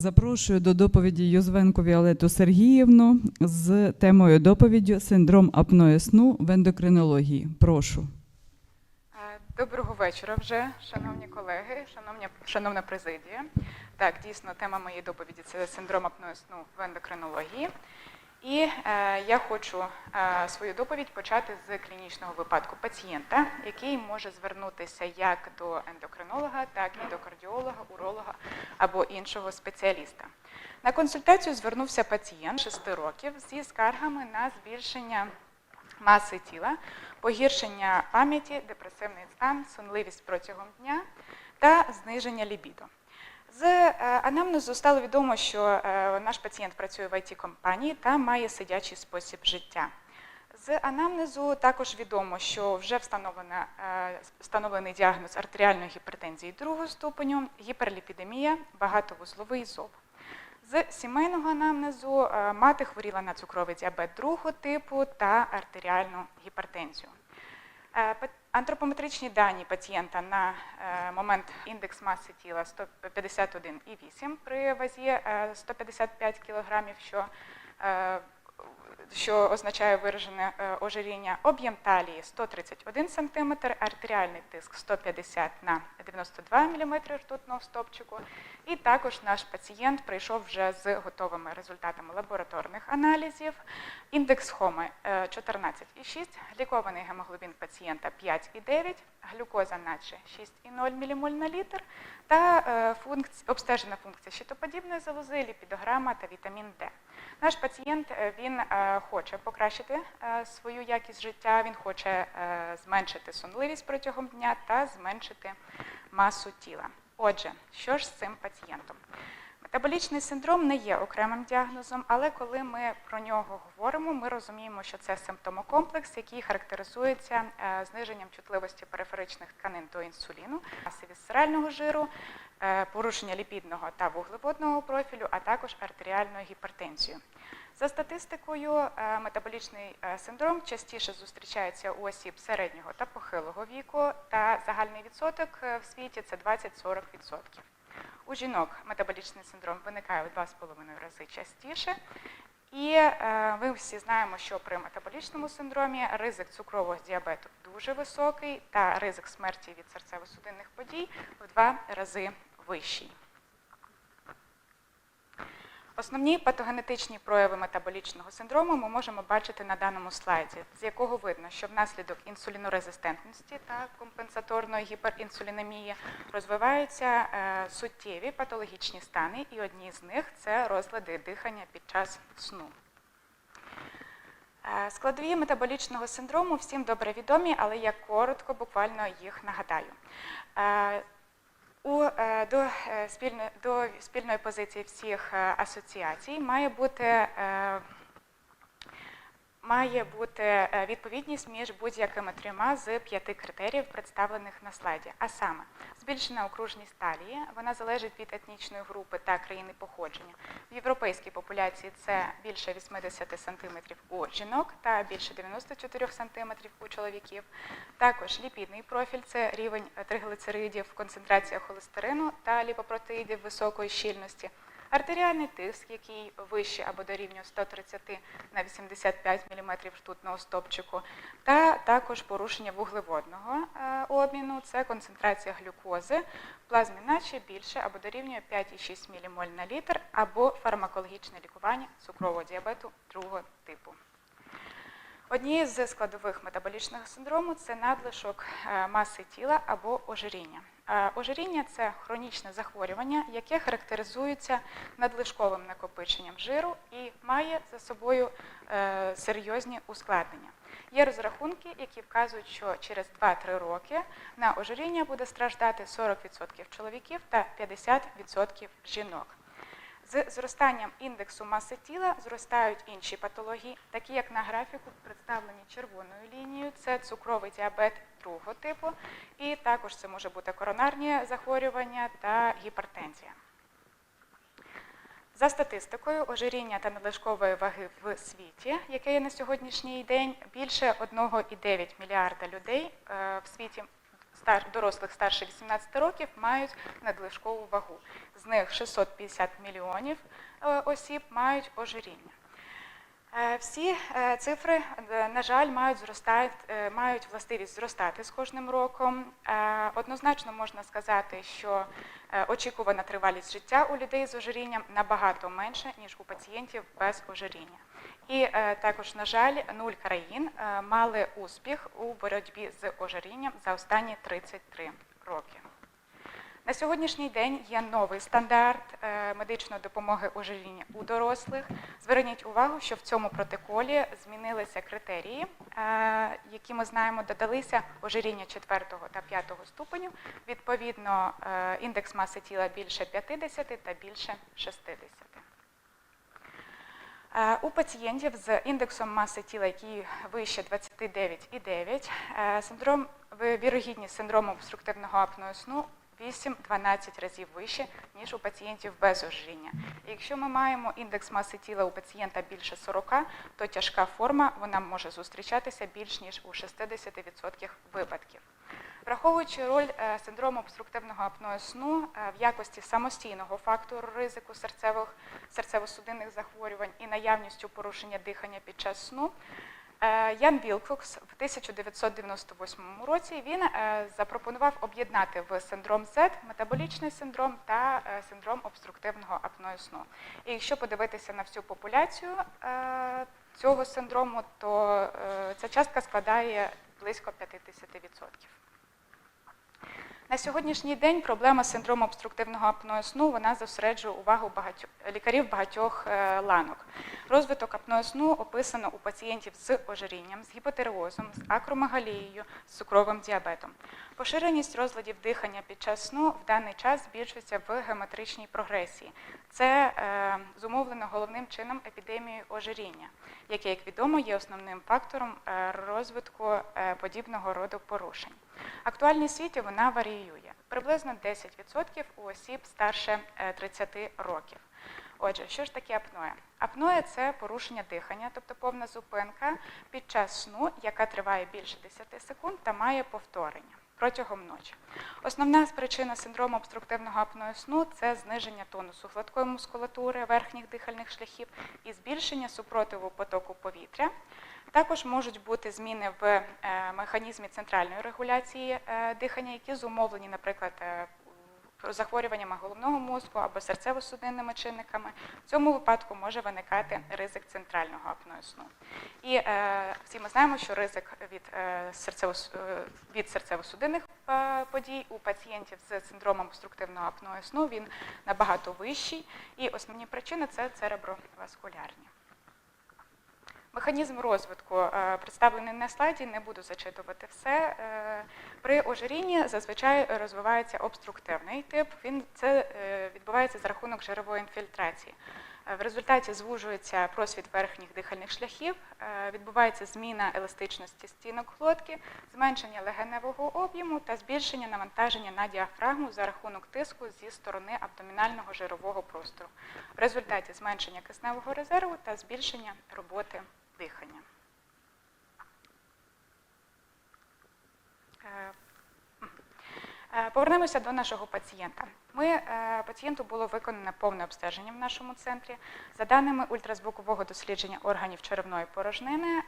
Запрошую до доповіді Юзвенку Віолету Сергіївну з темою доповіддю Синдром апної сну в ендокринології. Прошу. Доброго вечора вже, шановні колеги, шановні, шановна президія. Так, дійсно, тема моєї доповіді це синдром апної сну в ендокринології. І е, я хочу е, свою доповідь почати з клінічного випадку пацієнта, який може звернутися як до ендокринолога, так і до кардіолога, уролога або іншого спеціаліста. На консультацію звернувся пацієнт 6 років зі скаргами на збільшення маси тіла, погіршення пам'яті, депресивний стан, сонливість протягом дня та зниження лібідо. З е, анамнезу стало відомо, що е, наш пацієнт працює в it компанії та має сидячий спосіб життя. З анамнезу також відомо, що вже встановлена, е, встановлений діагноз артеріальної гіпертензії другого ступеню, гіперліпідемія, багатовузловий зоб. З сімейного анамнезу мати хворіла на цукровий діабет другого типу та артеріальну гіпертензію. Е, Антропометричні дані пацієнта на е, момент індекс маси тіла 151,8 при вазі е, 155 кг, що, е, що означає виражене е, ожиріння, об'єм талії 131 см, артеріальний тиск 150 на 92 мм ртутного стопчику. І також наш пацієнт прийшов вже з готовими результатами лабораторних аналізів. Індекс хоми е, 14,6, глікований гемоглобін пацієнта 5,9, глюкоза наче 6,0 ммоль на літр та е, обстежена функція щитоподібної залози, ліпідограма та вітамін Д. Наш пацієнт е, він е, хоче покращити е, свою якість життя, він хоче е, зменшити сонливість протягом дня та зменшити масу тіла. Отже, що ж з цим пацієнтом? Метаболічний синдром не є окремим діагнозом, але коли ми про нього говоримо, ми розуміємо, що це симптомокомплекс, який характеризується е, зниженням чутливості периферичних тканин до інсуліну, маси вісцерального жиру, е, порушення ліпідного та вуглеводного профілю, а також артеріальною гіпертензією. За статистикою, е, метаболічний е, синдром частіше зустрічається у осіб середнього та похилого віку, та загальний відсоток е, в світі це 20-40%. У жінок метаболічний синдром виникає в 2,5 рази частіше. І е, ми всі знаємо, що при метаболічному синдромі ризик цукрового діабету дуже високий, та ризик смерті від серцево-судинних подій в два рази вищий. Основні патогенетичні прояви метаболічного синдрому ми можемо бачити на даному слайді, з якого видно, що внаслідок інсулінорезистентності та компенсаторної гіперінсулінемії розвиваються е, суттєві патологічні стани, і одні з них це розлади дихання під час сну. Е, Складові метаболічного синдрому всім добре відомі, але я коротко буквально їх нагадаю. У, е, до, е, спільної, до спільної позиції всіх е, асоціацій має бути, має бути е, відповідність між будь-якими трьома з п'яти критеріїв, представлених на слайді. А саме, збільшена окружність талії, вона залежить від етнічної групи та країни походження. В європейській популяції це більше 80 см у жінок та більше 94 см у чоловіків. Також ліпідний профіль це рівень триглицеридів, концентрація холестерину та ліпопротеїдів високої щільності. Артеріальний тиск, який вищий або дорівнює 130 на 85 мм ртутного стопчику, та також порушення вуглеводного е, обміну, це концентрація глюкози, в плазмі наче більше або дорівнює 5,6 ммоль на літр, або фармакологічне лікування цукрового діабету другого типу. Однією з складових метаболічного синдрому це надлишок е, маси тіла або ожиріння. Ожиріння це хронічне захворювання, яке характеризується надлишковим накопиченням жиру і має за собою е, серйозні ускладнення. Є розрахунки, які вказують, що через 2-3 роки на ожиріння буде страждати 40% чоловіків та 50% жінок. З зростанням індексу маси тіла зростають інші патології, такі як на графіку представлені червоною лінією, це цукровий діабет другого типу, і також це може бути коронарні захворювання та гіпертензія. За статистикою, ожиріння та надлишкової ваги в світі, яке є на сьогоднішній день, більше 1,9 мільярда людей е, в світі стар, дорослих старше 18 років мають надлишкову вагу. З них 650 мільйонів е, осіб мають ожиріння. Е, Всі е, цифри, на жаль, мають зростати, мають властивість зростати з кожним роком. Однозначно можна сказати, що очікувана тривалість життя у людей з ожирінням набагато менша, ніж у пацієнтів без ожиріння. І е, також, на жаль, нуль країн е, мали успіх у боротьбі з ожирінням за останні 33 роки. На сьогоднішній день є новий стандарт е, медичної допомоги ожиріння у дорослих. Зверніть увагу, що в цьому протоколі змінилися критерії, які ми знаємо, додалися ожиріння 4 та 5 ступеню. Відповідно, індекс маси тіла більше 50 та більше 60. Е, У пацієнтів з індексом маси тіла, який вище 29,9, е, синдром вірогідність синдрому обструктивного апної сну 8-12 разів вище, ніж у пацієнтів без ожиріння. Якщо ми маємо індекс маси тіла у пацієнта більше 40, то тяжка форма вона може зустрічатися більш ніж у 60% випадків. Враховуючи роль е, синдрому обструктивного апної сну е, в якості самостійного фактору ризику серцевих, серцево-судинних захворювань і наявністю порушення дихання під час сну, е, Ян Вілкокс в 1998 році він запропонував об'єднати в синдром Z метаболічний синдром та синдром обструктивного апної сну. І якщо подивитися на всю популяцію цього синдрому, то ця частка складає близько 50%. На сьогоднішній день проблема синдрому обструктивного апної сну вона зосереджує увагу багатьох лікарів багатьох е, ланок. Розвиток апної сну описано у пацієнтів з ожирінням, з гіпотереозом, з акромегалією, з цукровим діабетом. Поширеність розладів дихання під час сну в даний час збільшується в геометричній прогресії. Це е, зумовлено головним чином епідемією ожиріння, яке, як відомо, є основним фактором е, розвитку е, подібного роду порушень. Актуальність світі вона варіює приблизно 10% у осіб старше е, 30 років. Отже, що ж таке апноя? Апноя це порушення дихання, тобто повна зупинка під час сну, яка триває більше 10 секунд та має повторення протягом ночі. Основна причина синдрому обструктивного апної сну це зниження тонусу гладкої мускулатури верхніх дихальних шляхів і збільшення супротиву потоку повітря. Також можуть бути зміни в е, механізмі центральної регуляції е, дихання, які зумовлені, наприклад, е, захворюваннями головного мозку або серцево-судинними чинниками. В цьому випадку може виникати ризик центрального апної сну. І е, всі ми знаємо, що ризик від, е, серцево, е, від серцево-судинних е, подій у пацієнтів з синдромом обструктивного апної сну він набагато вищий. І основні причини це цереброваскулярні. Механізм розвитку е, представлений на слайді, не буду зачитувати все. Е, При ожирінні зазвичай розвивається обструктивний тип. Він це е, відбувається за рахунок жирової інфільтрації. В результаті звужується просвіт верхніх дихальних шляхів, відбувається зміна еластичності стінок глотки, зменшення легеневого об'єму та збільшення навантаження на діафрагму за рахунок тиску зі сторони абдомінального жирового простору. В результаті зменшення кисневого резерву та збільшення роботи дихання. Е, Е, Повернемося до нашого пацієнта. Ми, е, пацієнту було виконане повне обстеження в нашому центрі. За даними ультразвукового дослідження органів черевної порожнини,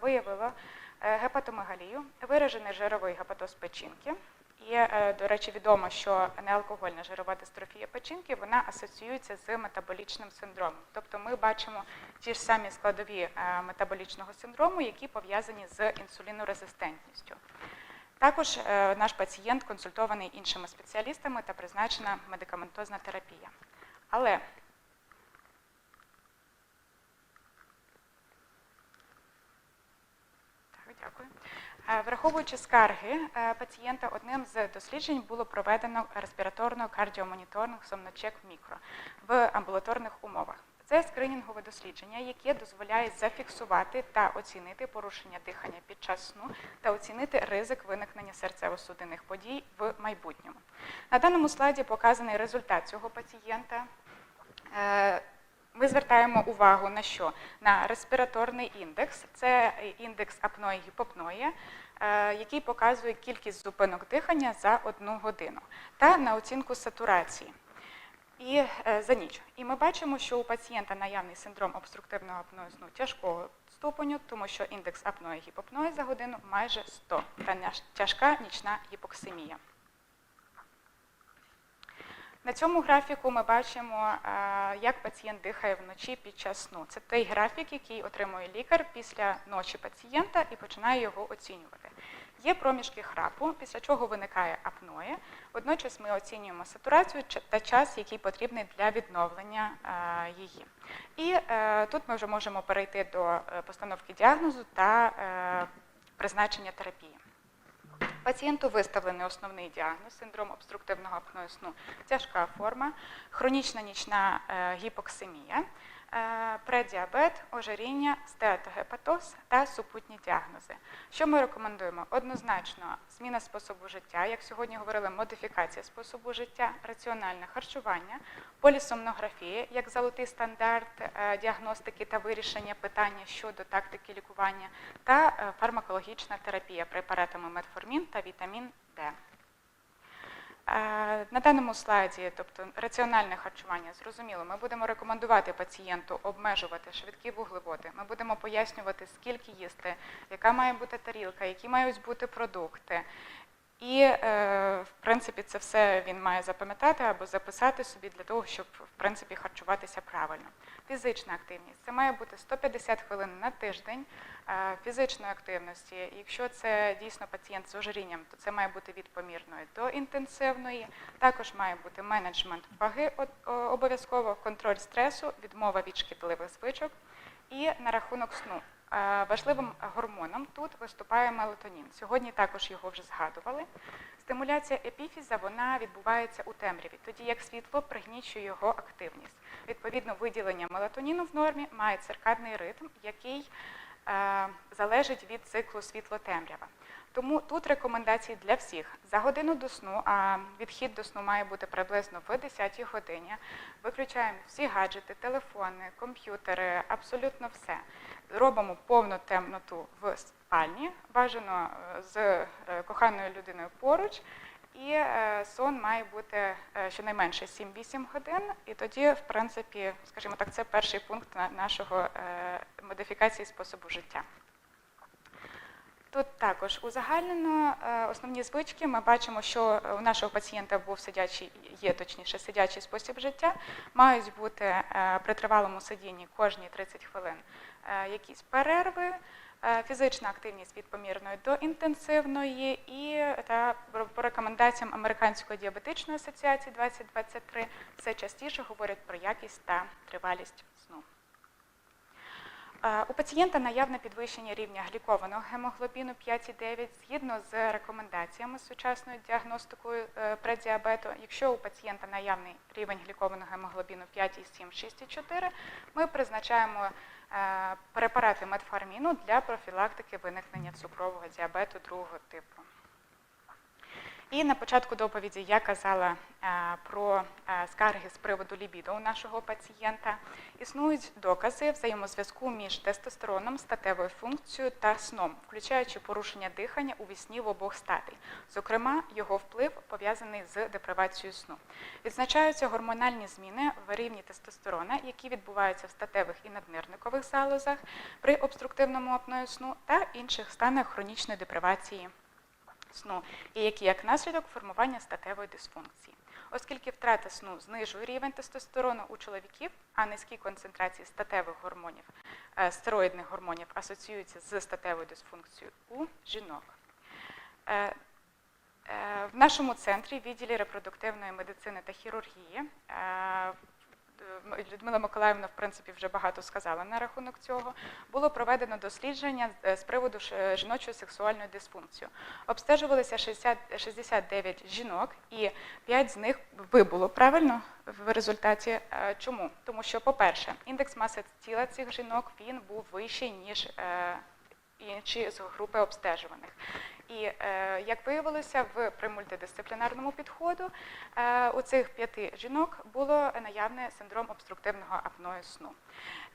виявило гепатомегалію, виражений жировий гепатоз печінки. І, е, до речі, відомо, що неалкогольна жирова дистрофія печінки вона асоціюється з метаболічним синдромом. Тобто ми бачимо ті ж самі складові е, метаболічного синдрому, які пов'язані з інсулінорезистентністю. Також е, наш пацієнт консультований іншими спеціалістами та призначена медикаментозна терапія. Але так, дякую. Е, Враховуючи скарги е, пацієнта, одним з досліджень було проведено респіраторно кардіомоніторинг сомночек мікро в амбулаторних умовах. Це скринінгове дослідження, яке дозволяє зафіксувати та оцінити порушення дихання під час сну та оцінити ризик виникнення серцево-судинних подій в майбутньому. На даному слайді показаний результат цього пацієнта. Ми ми звертаємо увагу на що? На респіраторний індекс, це індекс апної гіпопної, е, який показує кількість зупинок дихання за одну годину, та на оцінку сатурації. І е, за ніч. І ми бачимо, що у пацієнта наявний синдром обструктивного апної сну тяжкого ступеню, тому що індекс апної гіпопної за годину майже 100 та тяжка нічна гіпоксимія. На цьому графіку ми бачимо, е, як пацієнт дихає вночі під час сну. Це той графік, який отримує лікар після ночі пацієнта і починає його оцінювати. Є проміжки храпу, після чого виникає апноє. Водночас ми оцінюємо сатурацію та час, який потрібний для відновлення е, її. І е, тут ми вже можемо перейти до постановки діагнозу та призначення терапії. Пацієнту виставлений основний діагноз синдром обструктивного апноє сну, тяжка форма, хронічна нічна е, гіпоксимія, е, преддіабет, ожиріння, стеатогепатоз та супутні діагнози. Що ми рекомендуємо? Однозначно, зміна способу життя, як сьогодні говорили, модифікація способу життя, раціональне харчування, полісомнографія як золотий стандарт е, діагностики та вирішення питання щодо тактики лікування, та е, фармакологічна терапія препаратами метформін та вітамін Д. На даному слайді, тобто раціональне харчування, зрозуміло, ми будемо рекомендувати пацієнту обмежувати швидкі вуглеводи. Ми будемо пояснювати, скільки їсти, яка має бути тарілка, які мають бути продукти. І, е, в принципі, це все він має запам'ятати або записати собі для того, щоб в принципі харчуватися правильно. Фізична активність це має бути 150 хвилин на тиждень е, фізичної активності. Якщо це дійсно пацієнт з ожирінням, то це має бути від помірної до інтенсивної. Також має бути менеджмент ваги обов'язково, контроль стресу, відмова від шкідливих звичок. І на рахунок сну. Е, Важливим гормоном виступає мелатонін. Сьогодні також його вже згадували. Стимуляція епіфіза вона відбувається у темряві, тоді як світло пригнічує його активність. Відповідно, виділення мелатоніну в нормі має циркадний ритм, який е, залежить від циклу світло-темрява. Тому тут рекомендації для всіх. За годину до сну, а відхід до сну має бути приблизно в 10-й годині. Виключаємо всі гаджети, телефони, комп'ютери, абсолютно все. Робимо повну темноту в спальні, бажано е, з е, коханою людиною поруч. І е, сон має бути щонайменше 7-8 годин, і тоді, в принципі, скажімо так, це перший пункт на- нашого модифікації способу життя. Тут також узагальнено е, основні звички. Ми бачимо, що у нашого пацієнта був сидячий, є точніше сидячий спосіб життя. Мають бути е, при тривалому сидінні кожні 30 хвилин е, якісь перерви, фізична активність від помірної до інтенсивної, і та по рекомендаціям Американської діабетичної асоціації 2023 все частіше говорять про якість та тривалість У пацієнта наявне підвищення рівня глікованого гемоглобіну 5,9 згідно з рекомендаціями з сучасною діагностикою е, преддіабету. Якщо у пацієнта наявний рівень глікованого гемоглобіну 5,7, 6,4, ми призначаємо е, препарати метформіну для профілактики виникнення цукрового діабету другого типу. І на початку доповіді я казала е, про е, скарги з приводу лібідо у нашого пацієнта. Існують докази взаємозв'язку між тестостероном, статевою функцією та сном, включаючи порушення дихання у вісні в обох статей. Зокрема, його вплив пов'язаний з депривацією сну. Відзначаються гормональні зміни в рівні тестостерона, які відбуваються в статевих і наднирникових залозах при обструктивному апної сну та інших станах хронічної депривації сну, і які як наслідок формування статевої дисфункції. Оскільки втрата сну знижує рівень тестостерону у чоловіків, а низькі концентрації статевих гормонів, е, стероїдних гормонів асоціюються з статевою дисфункцією у жінок. Е, е, В нашому центрі, відділі репродуктивної медицини та хірургії, Людмила Миколаївна, в принципі, вже багато сказала на рахунок цього. Було проведено дослідження з- з приводу жіночої сексуальної дисфункції. Обстежувалися 60, 69 жінок, і 5 з них вибуло правильно в результаті. Е, Чому? Тому що, по-перше, індекс маси тіла цих жінок він був вищий ніж е, інші з групи обстежуваних. І е, як виявилося, в при мультидисциплінарному підходу е, у цих п'яти жінок було наявне синдром обструктивного апної сну.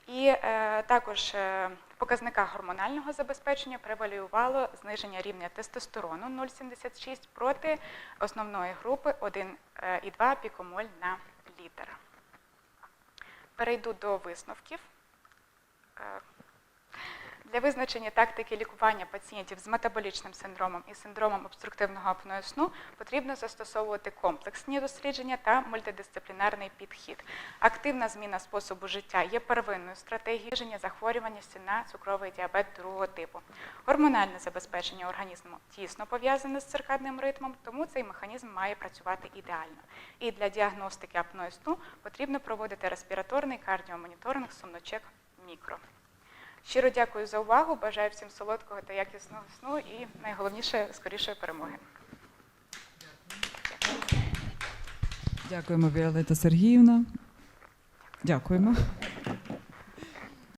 І е, також в показниках гормонального забезпечення превалювало зниження рівня тестостерону 0,76 проти основної групи 1,2 пікомоль на літр. Перейду до висновків. Для визначення тактики лікування пацієнтів з метаболічним синдромом і синдромом обструктивного апної сну потрібно застосовувати комплексні дослідження та мультидисциплінарний підхід. Активна зміна способу життя є первинною стратегією зниження захворюваності на цукровий діабет другого типу. Гормональне забезпечення організму тісно пов'язане з циркадним ритмом, тому цей механізм має працювати ідеально. І для діагностики апної сну потрібно проводити респіраторний кардіомоніторинг сумночек мікро. Щиро дякую за увагу. Бажаю всім солодкого та якісного сну і найголовніше скорішої перемоги. Дякуємо, Віолета Сергіївна. Дякуємо.